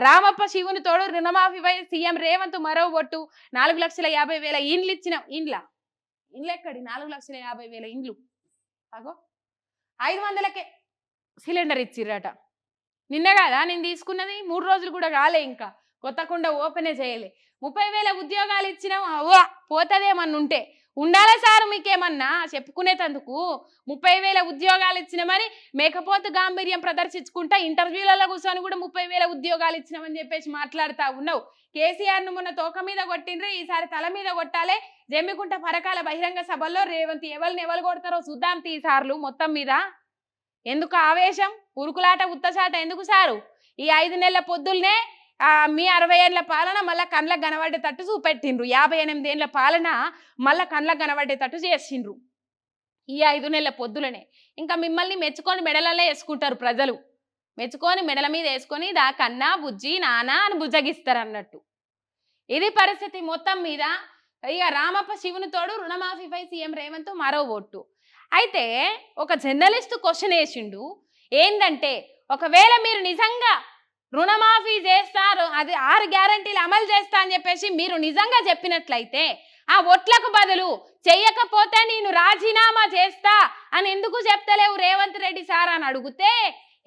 రామప్ప శివుని తోడు రుణమాఫీపై సీఎం రేవంత్ మరో ఒట్టు. నాలుగు లక్షల యాభై వేల ఇండ్లు ఇచ్చిన ఇండ్ల. ఇండ్లు ఎక్కడి నాలుగు లక్షల యాభై వేల ఇండ్లు. అగో. ఐదు వందలకే సిలిండర్ ఇచ్చిర్రట. నిన్న కదా? నేను తీసుకున్నది. మూడు రోజులు కూడా కాలే ఇంకా. కొత్తకుండా ఓపెనే చేయలే. ముప్పై వేల ఉద్యోగాలు ఇచ్చినాం. అవ్వా. పోతుందేమన్నుంటే. ఉండాలా సార్ మీకేమన్నా? చెప్పుకునేటందుకు ముప్పై వేల ఉద్యోగాలు ఇచ్చినామని మేకపోతు గాంభీర్యం ప్రదర్శించుకుంటా ఇంటర్వ్యూలలో కూర్చొని కూడా ముప్పై వేల ఉద్యోగాలు ఇచ్చినామని చెప్పేసి మాట్లాడుతా ఉన్నావు. కేసీఆర్ను మొన్న తోక మీద కొట్టిండ్రు ఈసారి తల మీద కొట్టాలే. జమ్మికుంట పరకాల బహిరంగ సభల్లో రేవంత్ ఎవరిని ఎవరు కొడతారో చూద్దాం తీసార్లు మొత్తం మీద. ఎందుకు ఆవేశం? ఉరుకులాట ఉత్తసాట ఎందుకు సారు? ఈ ఐదు నెలల పొద్దుల్నే మీ అరవై ఏళ్ళ పాలన మళ్ళా కండ్లకు కనబడేటట్టు చూపెట్టిండ్రు. యాభై ఎనిమిది ఏళ్ళ పాలన మళ్ళా కండ్లకు కనబడేటట్టు చేసిండ్రు. ఈ ఐదు నెలల పొద్దులనే. ఇంకా మిమ్మల్ని మెచ్చుకొని మెడలలో వేసుకుంటారు ప్రజలు. మెచ్చుకొని మెడల మీద వేసుకొని దా కన్నా బుజ్జి నానా అని బుజ్జగిస్తారు అన్నట్టు ఇది పరిస్థితి మొత్తం మీద ఇక రామప్ప శివుని తోడు రుణమాఫీపై సీఎం రేవంత్ మరో ఓట్టు. అయితే ఒక జర్నలిస్ట్ క్వశ్చన్ వేసిండు. ఏంటంటే ఒకవేళ మీరు నిజంగా రుణమాఫీ చేస్తారు. అది ఆరు గ్యారంటీలు అమలు చేస్తా అని చెప్పేసి మీరు నిజంగా చెప్పినట్లయితే ఆ ఒట్లకు బదులు చెయ్యకపోతే నేను రాజీనామా చేస్తా అని ఎందుకు చెప్తలేవు రేవంత్ రెడ్డి సార్ అని అడిగితే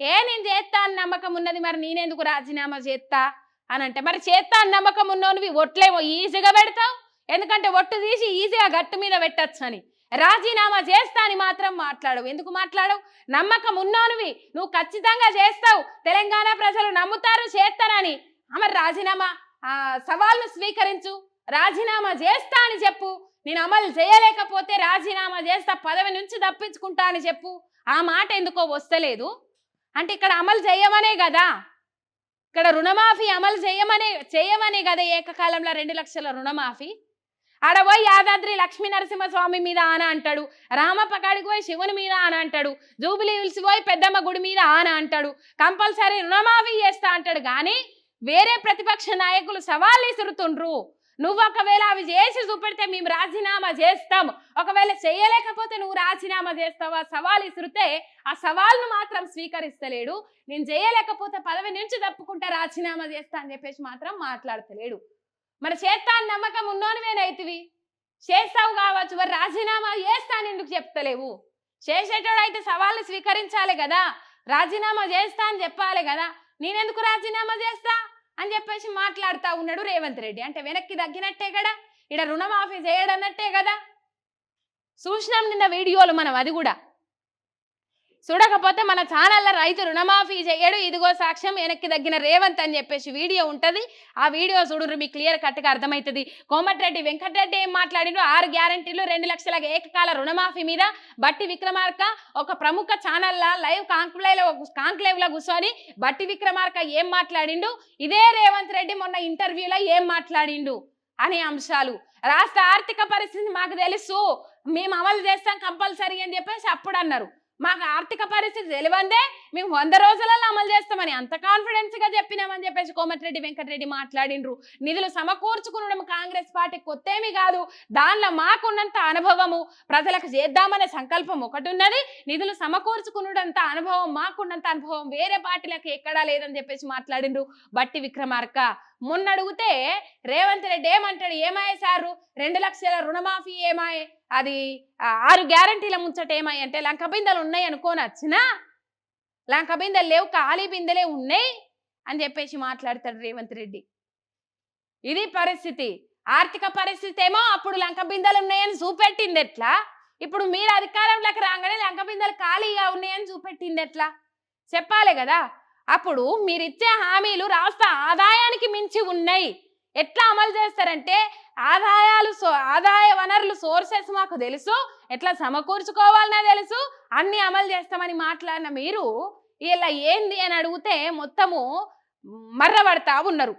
ఏ నేను చేస్తా అని నమ్మకం ఉన్నది మరి నేనెందుకు రాజీనామా చేస్తా అని అంటే మరి చేస్తా అని నమ్మకం ఉన్నోనివి ఒట్లేమో ఈజీగా పెడతావు? ఎందుకంటే ఒట్టు తీసి ఈజీగా గట్టు మీద పెట్టచ్చు అని రాజీనామా చేస్తా అని మాత్రం మాట్లాడవు. ఎందుకు మాట్లాడవు? నమ్మకం ఉన్నానువి. నువ్వు ఖచ్చితంగా చేస్తావు. తెలంగాణ ప్రజలు నమ్ముతారు చేస్తానని అమర్ రాజీనామా ఆ, సవాల్ను స్వీకరించు. రాజీనామా చేస్తా అని చెప్పు. నేను అమలు చేయలేకపోతే రాజీనామా చేస్తా పదవి నుంచి తప్పించుకుంటా అని చెప్పు. ఆ మాట ఎందుకో వస్తలేదు. అంటే ఇక్కడ అమలు చేయమనే కదా. ఇక్కడ రుణమాఫీ అమలు చేయమనే చేయమనే కదా ఏకకాలంలో రెండు లక్షల రుణమాఫీ. ఆడ పోయి యాదాద్రి లక్ష్మీ నరసింహస్వామి మీద ఆన అంటాడు. రామప్ప కాడికి పోయి శివుని మీద ఆన అంటాడు. జూబిలీ హిల్స్ పోయి పెద్దమ్మ గుడి మీద ఆన అంటాడు. కంపల్సరీ రుణమాఫీ చేస్తా అంటాడు. కానీ వేరే ప్రతిపక్ష నాయకులు సవాళ్ళు ఇసురుతుండ్రు నువ్వు ఒకవేళ అవి చేసి చూపెడితే మేము రాజీనామా చేస్తాం. ఒకవేళ చేయలేకపోతే నువ్వు రాజీనామా చేస్తావా? సవాల్ ఇసురితే ఆ సవాల్ను మాత్రం స్వీకరిస్తలేడు. నేను చేయలేకపోతే పదవి నుంచి తప్పుకుంటే రాజీనామా చేస్తా అని చెప్పేసి మాత్రం మాట్లాడతలేడు. మరి చేస్తా నమ్మకం ఉన్నోనివేనైతివి? చేస్తావు కావచ్చు మరి రాజీనామా చేస్తాను ఎందుకు చెప్తలేవు? చేసేటోడు అయితే సవాళ్ళు స్వీకరించాలి కదా రాజీనామా చేస్తా అని చెప్పాలి కదా నేనెందుకు రాజీనామా చేస్తా? అని చెప్పేసి మాట్లాడుతా ఉన్నాడు రేవంత్ రెడ్డి. అంటే వెనక్కి తగ్గినట్టే కదా ఇక్కడ రుణమాఫీ చేయడన్నట్టే కదా. చూసినాం నిన్న వీడియోలు మనం అది కూడా. చూడకపోతే మన ఛానల్లో రైతు రుణమాఫీ చేయడు. ఇదిగో సాక్ష్యం వెనక్కి తగ్గిన రేవంత్ అని చెప్పేసి వీడియో ఉంటుంది. ఆ వీడియో చూడరు మీకు క్లియర్ కట్గా అర్థమవుతుంది కోమటిరెడ్డి వెంకటరెడ్డి ఏం మాట్లాడిండు ఆరు గ్యారంటీలు రెండు లక్షల ఏకకాల రుణమాఫీ మీద బట్టి విక్రమార్క ఒక ప్రముఖ ఛానల్లా లైవ్ కాంక్లైవ్ కాంక్లేవ్లో కూర్చొని బట్టి విక్రమార్క ఏం మాట్లాడిండు? ఇదే రేవంత్ రెడ్డి మొన్న ఇంటర్వ్యూలో ఏం మాట్లాడిండు? అనే అంశాలు. రాష్ట్ర ఆర్థిక పరిస్థితి మాకు తెలుసు. మేము అమలు చేస్తాం కంపల్సరీ అని చెప్పేసి అప్పుడు అన్నారు మాకు ఆర్థిక పరిస్థితి తెలివందే మేము వంద రోజులలో అమలు చేస్తామని అంత కాన్ఫిడెన్స్గా చెప్పినామని చెప్పేసి కోమటిరెడ్డి వెంకటరెడ్డి మాట్లాడిండ్రు. నిధులు సమకూర్చుకునడం కాంగ్రెస్ పార్టీ కొత్తేమి కాదు. దానిలో మాకున్నంత అనుభవము ప్రజలకు చేద్దామనే సంకల్పం ఒకటి ఉన్నది నిధులు సమకూర్చుకున్నంత అనుభవం మాకున్నంత అనుభవం వేరే పార్టీలకు ఎక్కడా లేదని చెప్పేసి మాట్లాడిండ్రు బట్టి విక్రమార్క. మొన్న అడిగితే రేవంత్ రెడ్డి ఏమంటాడు? ఏమాయే సారు? రెండు లక్షల రుణమాఫీ ఏమాయే? అది ఆరు గ్యారంటీల ముంచట ఏమాయి? అంటే లంక బిందెలు ఉన్నాయి అనుకోని వచ్చినా లంక బిందెలు లేవు ఖాళీ బిందెలే ఉన్నాయి అని చెప్పేసి మాట్లాడతాడు రేవంత్ రెడ్డి. ఇది పరిస్థితి. ఆర్థిక పరిస్థితి ఏమో అప్పుడు లంక బిందెలు ఉన్నాయని చూపెట్టింది ఎట్లా? ఇప్పుడు మీరు అధికారంలోకి రాగానే లంక బిందెలు ఖాళీగా ఉన్నాయని చూపెట్టింది ఎట్లా? చెప్పాలి కదా? అప్పుడు మీరు ఇచ్చే హామీలు రాష్ట్ర ఆదాయానికి మించి ఉన్నాయి. ఎట్లా అమలు చేస్తారంటే ఆదాయాలు సో ఆదాయ వనరులు సోర్సెస్ మాకు తెలుసు. ఎట్లా సమకూర్చుకోవాలన్నా తెలుసు. అన్ని అమలు చేస్తామని మాట్లాడిన మీరు ఇలా ఏంది అని అడిగితే మొత్తము మర్రబడతా ఉన్నారు.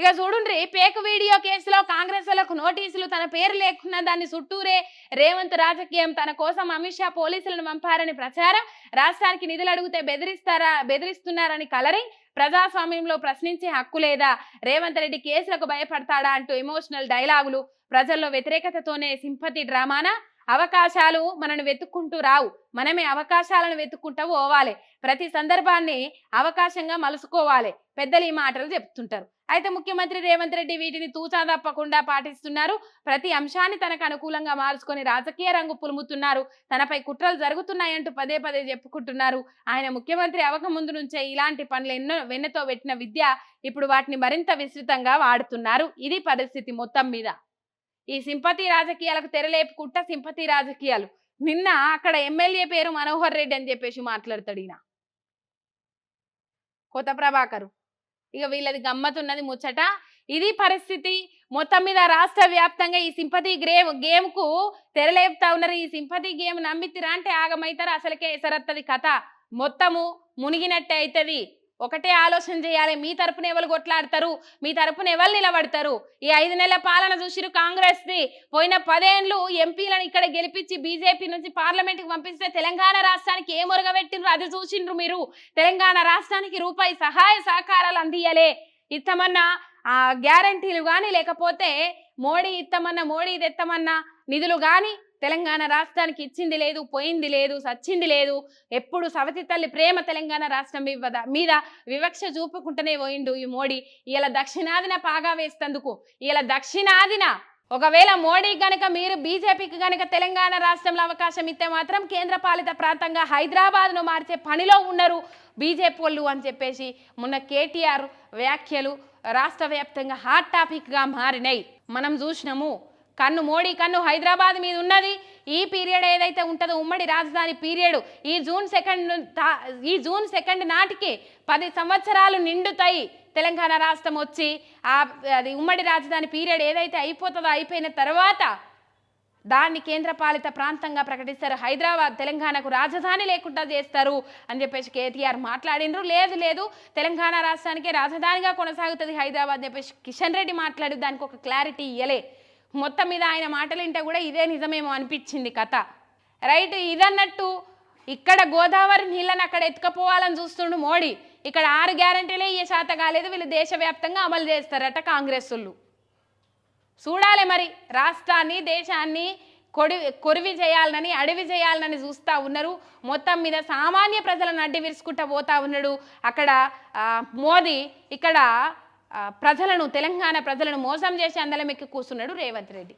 ఇక చూడండి పేక వీడియో కేసులో కాంగ్రెస్ వాళ్ళకు నోటీసులు తన పేరు లేకున్నా దాన్ని చుట్టూరే రేవంత్ రాజకీయం. తన కోసం అమిత్ షా పోలీసులను పంపారని ప్రచారం. రాష్ట్రానికి నిధులు అడిగితే బెదిరిస్తారా బెదిరిస్తున్నారని కలరింగ్. ప్రజాస్వామ్యంలో ప్రశ్నించే హక్కు లేదా? రేవంత్ రెడ్డి కేసులకు భయపడతాడా అంటూ ఎమోషనల్ డైలాగులు ప్రజల్లో వ్యతిరేకతతోనే సింపతి డ్రామానా? అవకాశాలు మనను వెతుక్కుంటూ రావు. మనమే అవకాశాలను వెతుక్కుంటూ పోవాలి. ప్రతి సందర్భాన్ని అవకాశంగా మలుసుకోవాలి. పెద్దలు ఈ మాటలు చెప్తుంటారు. అయితే ముఖ్యమంత్రి రేవంత్ రెడ్డి వీటిని తూచా తప్పకుండా పాటిస్తున్నారు. ప్రతి అంశాన్ని తనకు అనుకూలంగా మార్చుకొని రాజకీయ రంగు పులుముతున్నారు. తనపై కుట్రలు జరుగుతున్నాయంటూ పదే పదే చెప్పుకుంటున్నారు. ఆయన ముఖ్యమంత్రి అవ్వక ముందు నుంచే ఇలాంటి పనులు ఎన్నో వెన్నతో పెట్టిన విద్య ఇప్పుడు వాటిని మరింత విస్తృతంగా వాడుతున్నారు. ఇది పరిస్థితి మొత్తం మీద. ఈ సింపతి రాజకీయాలకు తెరలేపుకుంటా సింపతి రాజకీయాలు. నిన్న అక్కడ ఎమ్మెల్యే పేరు మనోహర్ రెడ్డి అని చెప్పేసి మాట్లాడతాడు ఈయన. కొత్త ప్రభాకరు. ఇక వీళ్ళది గమ్మతున్నది ముచ్చట. ఇది పరిస్థితి. మొత్తం మీద రాష్ట్ర వ్యాప్తంగా ఈ సింపతి గ్రేమ్ గేమ్కు తెరలేపుతా ఉన్నారు. ఈ సింపతి గేమ్ నమ్మితిరా అంటే ఆగమైతారు. అసలుకే ఎసరత్తది కథ. మొత్తము మునిగినట్టే అవుతుంది ఒకటే ఆలోచన చేయాలి. మీ తరపున ఎవరు కొట్లాడతారు? మీ తరపున ఎవరు నిలబడతారు? ఈ ఐదు నెలల పాలన చూసిరు కాంగ్రెస్ ది పోయిన పదేండ్లు ఎంపీలను ఇక్కడ గెలిపించి బీజేపీ నుంచి పార్లమెంట్కి పంపిస్తే తెలంగాణ రాష్ట్రానికి ఏ మురగబెట్టిండ్రు అది చూసిండ్రు మీరు. తెలంగాణ రాష్ట్రానికి రూపాయి సహాయ సహకారాలు అందియలే ఇస్తామన్న ఆ గ్యారంటీలు కానీ లేకపోతే మోడీ ఇస్తామన్న మోడీ తెత్తమన్న నిధులు కానీ తెలంగాణ రాష్ట్రానికి ఇచ్చింది లేదు పోయింది లేదు సచ్చింది లేదు. ఎప్పుడు సవతి తల్లి ప్రేమ తెలంగాణ రాష్ట్రం ఇవ్వద మీద వివక్ష చూపుకుంటూనే పోయిండు ఈ మోడీ. ఇలా దక్షిణాదిన పాగా వేస్తందుకు ఇలా దక్షిణాదిన ఒకవేళ మోడీ గనక మీరు బీజేపీకి గనక తెలంగాణ రాష్ట్రంలో అవకాశం ఇస్తే మాత్రం కేంద్ర పాలిత ప్రాంతంగా హైదరాబాద్ను మార్చే పనిలో ఉన్నారు బీజేపీ వాళ్ళు అని చెప్పేసి మొన్న కేటీఆర్ వ్యాఖ్యలు రాష్ట్ర వ్యాప్తంగా హాట్ టాపిక్గా మారినాయి మనం చూసినాము కన్ను మోడీ కన్ను హైదరాబాద్ మీద ఉన్నది. ఈ పీరియడ్ ఏదైతే ఉంటుందో ఉమ్మడి రాజధాని పీరియడ్ ఈ జూన్ సెకండ్ ఈ జూన్ సెకండ్ నాటికి పది సంవత్సరాలు నిండుతాయి తెలంగాణ రాష్ట్రం వచ్చి. ఆ అది ఉమ్మడి రాజధాని పీరియడ్ ఏదైతే అయిపోతుందో అయిపోయిన తర్వాత దాన్ని కేంద్రపాలిత ప్రాంతంగా ప్రకటిస్తారు. హైదరాబాద్ తెలంగాణకు రాజధాని లేకుండా చేస్తారు అని చెప్పేసి కేటీఆర్ మాట్లాడినరు లేదు లేదు తెలంగాణ రాష్ట్రానికే రాజధానిగా కొనసాగుతుంది హైదరాబాద్ అని చెప్పేసి కిషన్ రెడ్డి మాట్లాడి దానికి ఒక క్లారిటీ ఇయ్యలే. మొత్తం మీద ఆయన మాటలు వింటే కూడా ఇదే నిజమేమో అనిపించింది కథ. రైట్ ఇదన్నట్టు ఇక్కడ గోదావరి నీళ్ళని అక్కడ ఎత్తుకపోవాలని చూస్తుండు మోడీ. ఇక్కడ ఆరు గ్యారంటీలే ఏ శాత కాలేదు వీళ్ళు దేశవ్యాప్తంగా అమలు చేస్తారట కాంగ్రెస్ వాళ్ళు చూడాలి మరి రాష్ట్రాన్ని దేశాన్ని కొడి కొరివి చేయాలనని అడవి చేయాలనని చూస్తూ ఉన్నారు. మొత్తం మీద సామాన్య ప్రజలను అడ్డి విరుచుకుంటా పోతా ఉన్నాడు అక్కడ మోదీ. ఇక్కడ ప్రజలను తెలంగాణ ప్రజలను మోసం చేసి అందలం ఎక్కి కూర్చున్నాడు రేవంత్ రెడ్డి.